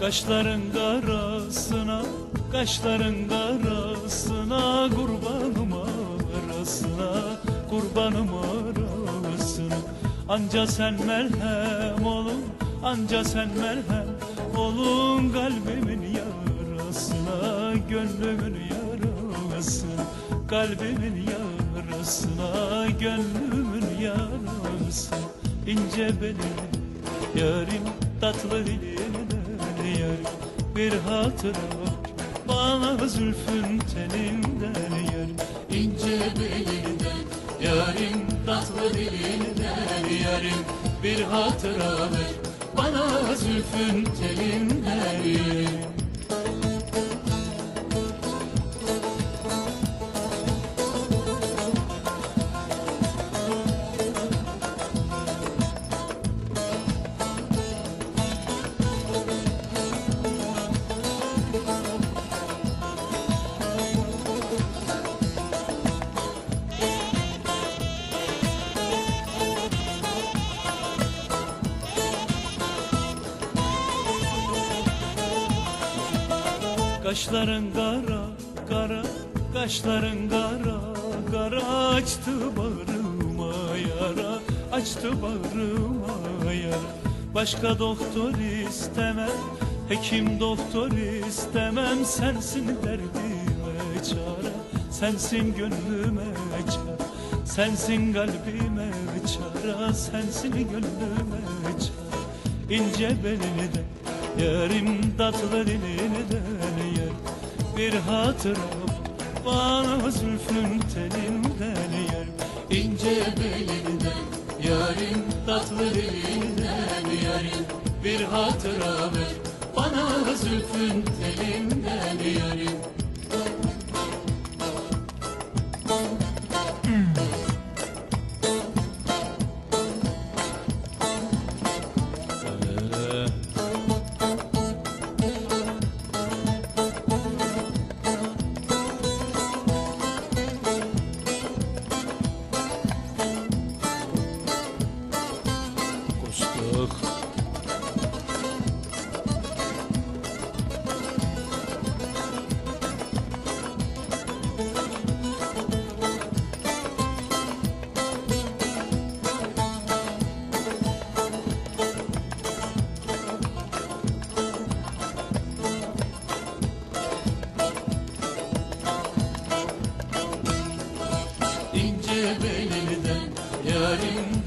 Kaşların karasına, kaşların karasına Kurbanım arasına, kurbanım arasına. Anca sen merhem olun, anca sen merhem olun Kalbimin yarasına, gönlümün yarasına. Kalbimin yarasına, gönlümün yarasına. İnce belin Yarim tatlı dilinden yarim Bir hatıra. Bana zülfün telinden yarim ince belinden Yarim tatlı dilinden yarim Bir hatıra ver bana zülfün telinden yarim Kaşların kara kara Kaşların kara kara Açtı bağrıma yara Açtı bağrıma yara. Başka doktor istemem Hekim doktor istemem Sensin derdime çare Sensin gönlüme çare Sensin kalbime çare Sensin gönlüme çare. İnce belini de Yarim tatlı dilini de yer Bir hatıra bana zülfün telinden yer İnce belinden Yarim tatlı dilinden yarim Bir hatıra ver bana zülfün telinden yarim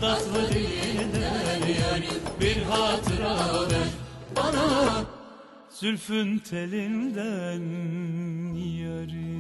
tatlı dilinden Yarim bir hatıra ver. Bana Zülfün telinden yarim